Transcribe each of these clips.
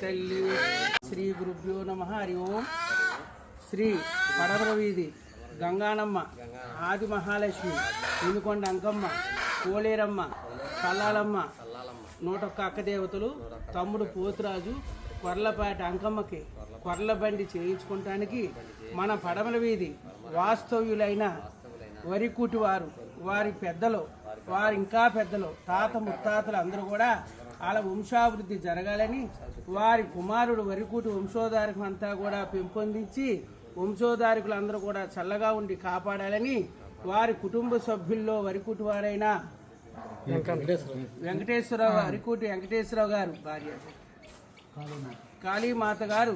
తల్లి శ్రీ గురుభ్యో నమ. హరి ఓం. శ్రీ పడమర వీధి గంగానమ్మ ఆది మహాలక్ష్మి ఇనుకొండ అంకమ్మ కోలేరమ్మ కల్లాలమ్మ నూటొక్క అక్కదేవతలు తమ్ముడు పోతురాజు కొర్లపాటి అంకమ్మకి కొర్ల బండి చేయించుకోవటానికి మన పడమల వీధి వాస్తవ్యులైన వరికూటి వారు వారి పెద్దలు వారి ఇంకా పెద్దలు తాత ముత్తాతలు అందరూ కూడా వాళ్ళ వంశాభివృద్ధి జరగాలని వారి కుమారుడు వరికూటి వంశోధారకం అంతా కూడా పెంపొందించి వంశోధారకులు అందరూ కూడా చల్లగా ఉండి కాపాడాలని వారి కుటుంబ సభ్యుల్లో వరికూటి వారైన వెంకటేశ్వరరావు అరికూటి వెంకటేశ్వరరావు గారు భార్య. కాళీమాత గారు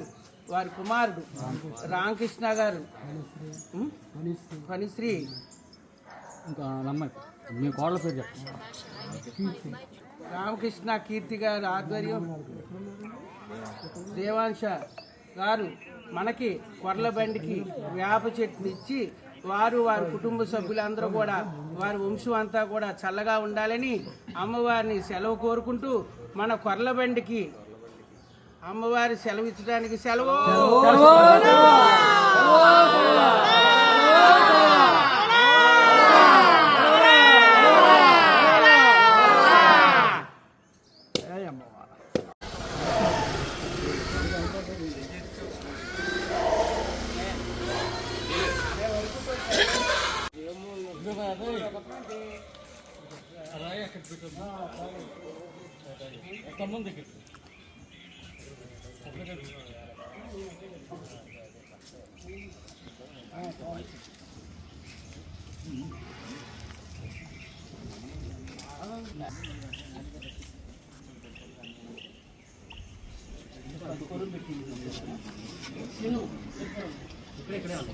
వారి కుమారుడు రామకృష్ణ గారు. పనిశ్రీ. పనిశ్రీ ఇంకా నమ్మాయి మీ కోడల పేరు చెప్పండి రామకృష్ణ కీర్తి గారి ఆధ్వర్యం. దేవాంశ గారు మనకి కొర్ల బండికి వేప చెట్టుని ఇచ్చి వారు వారి కుటుంబ సభ్యులందరూ కూడా వారి వంశం అంతా కూడా చల్లగా ఉండాలని అమ్మవారిని సెలవు కోరుకుంటూ మన కొర్ల బండికి అమ్మవారి సెలవు ఇచ్చడానికి సెలవు. ఎంతమంది करून भेटतील इकडे इकडे आलो